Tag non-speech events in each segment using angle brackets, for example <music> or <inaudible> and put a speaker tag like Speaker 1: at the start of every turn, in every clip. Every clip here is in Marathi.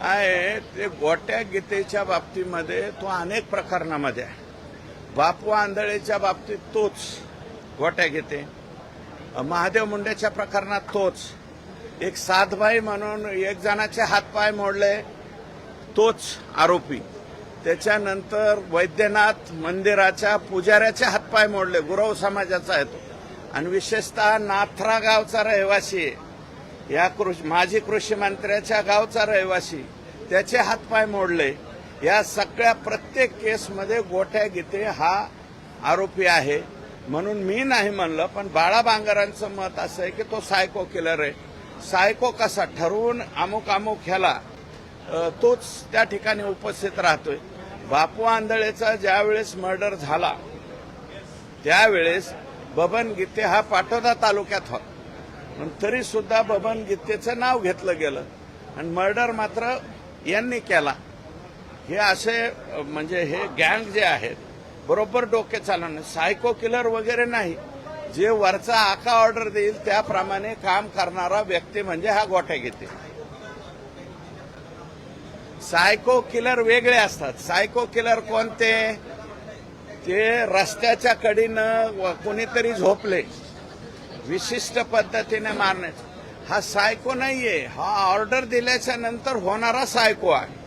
Speaker 1: आहे ते गोट्या गीतेच्या बाबतीमध्ये तो अनेक प्रकरणामध्ये आहे. बापू आंधळेच्या बाबतीत तोच गोट्या गीते. महादेव मुंडेच्या प्रकरणात तोच. एक साधबाई म्हणून एक जणाचे हातपाय मोडले तोच आरोपी. त्याच्यानंतर वैद्यनाथ मंदिराच्या पुजाऱ्याचे हातपाय मोडले गुरव समाजाचा आहे तो. आणि विशेषतः नाथरा गावचा रहिवासी आहे. या कृषी माजी कृषी मंत्र्याच्या गावचा रहिवासी त्याचे हातपाय मोडले. या सगळ्या प्रत्येक केसमध्ये गोट्या गीते हा आरोपी आहे. म्हणून मी नाही म्हणलं पण बाळा बांगरांचं मत असं आहे की तो सायको किलर आहे. सायको कसा? ठरवून अमुक अमुक ह्याला तोच त्या ठिकाणी उपस्थित राहतोय. बापू आंधळेचा ज्यावेळेस मर्डर झाला त्यावेळेस बबन गीते हा पाटोदा तालुक्यात होता. पण तरी सुद्धा बबन गीतेचं नाव घेतलं गेलं. आणि मर्डर मात्र यांनी केला. हे असे म्हणजे हे गँग जे आहेत बरोबर डोके चालवणे सायको किलर वगैरे नाही. जे वरचा आका ऑर्डर देईल त्याप्रमाणे काम करणारा व्यक्ती म्हणजे हा गोठ्या घेते सायको किलर वेगळे असतात. सायको किलर कोणते? ते रस्त्याच्या कडीनं कोणीतरी झोपले. विशिष्ट पद्धतीने मारण्याचे हा सायको नाहीये. हा ऑर्डर दिल्याच्या नंतर होणारा सायको आहे.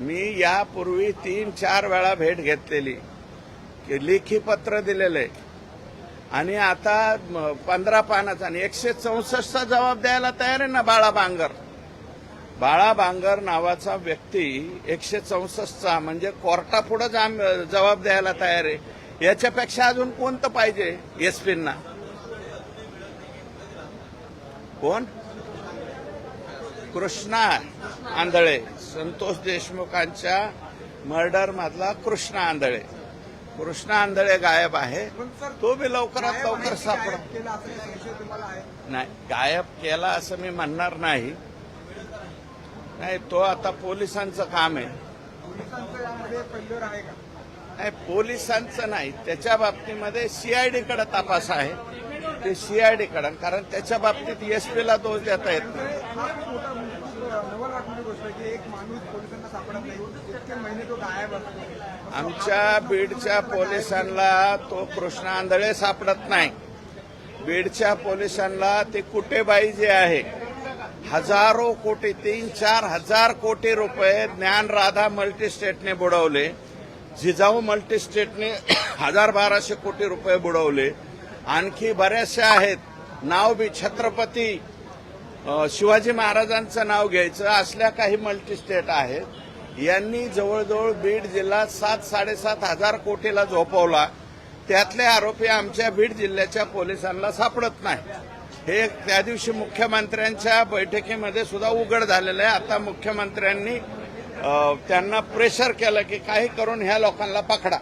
Speaker 1: मी यापूर्वी तीन चार वेळा भेट घेतलेली. की लेखी पत्र दिलेलं. आहे आणि आता पंधरा पानाचा आणि एकशे चौसष्टचा जबाब द्यायला तयार आहे ना बाळा बांगर? बाळा बांगर नावाचा व्यक्ती एकशे चौसष्टचा म्हणजे कोर्टापुढे जबाब द्यायला तयार आहे. याच्यापेक्षा अजून कोणतं पाहिजे एसपींना कोण? कृष्णा आंधळे. संतोष देशमुखांच्या मर्डर मधला कृष्णा आंधळे. कृष्णा आंधळे गायब आहे. तो बी लवकरात लवकर सापड नाही गायब केला असं मी म्हणणार नाही. नाही तो आता पोलिसांचं काम आहे.
Speaker 2: पोलिसांचं
Speaker 1: नाही पोलिसांचं नाही. त्याच्या बाबतीमध्ये सीआयडीकडे तपास आहे. ते सीआयडी कडे कारण त्याच्या बाबतीत एसपीला दोष देता येत नाही. आमच्या बीडच्या पोलिसांना तो कृष्ण आंधळे सापडत नाही. बीडच्या पोलिसांना ते कुटेबाई जे आहे हजारो कोटी तीन चार हजार कोटी रुपये ज्ञान राधा मल्टीस्टेटने बुडवले. जिजाऊ मल्टीस्टेटने <coughs> हजार बाराशे कोटी रुपये बुडवले. आणखी बऱ्याचशा आहेत. नाव बी छत्रपती शिवाजी महाराजांचं नाव घ्यायचं असल्या काही मल्टीस्टेट आहेत. यांनी जवळजवळ बीड जिल्हा सात साडेसात हजार कोटीला झोपवला. त्यातले आरोपी आमच्या बीड जिल्ह्याच्या पोलिसांना सापडत नाही हे त्या दिवशी मुख्यमंत्र्यांच्या बैठकीमध्ये सुद्धा उघड झालेलं आहे. आता मुख्यमंत्र्यांनी त्यांना प्रेशर केलं की काही करून ह्या लोकांना पकडा.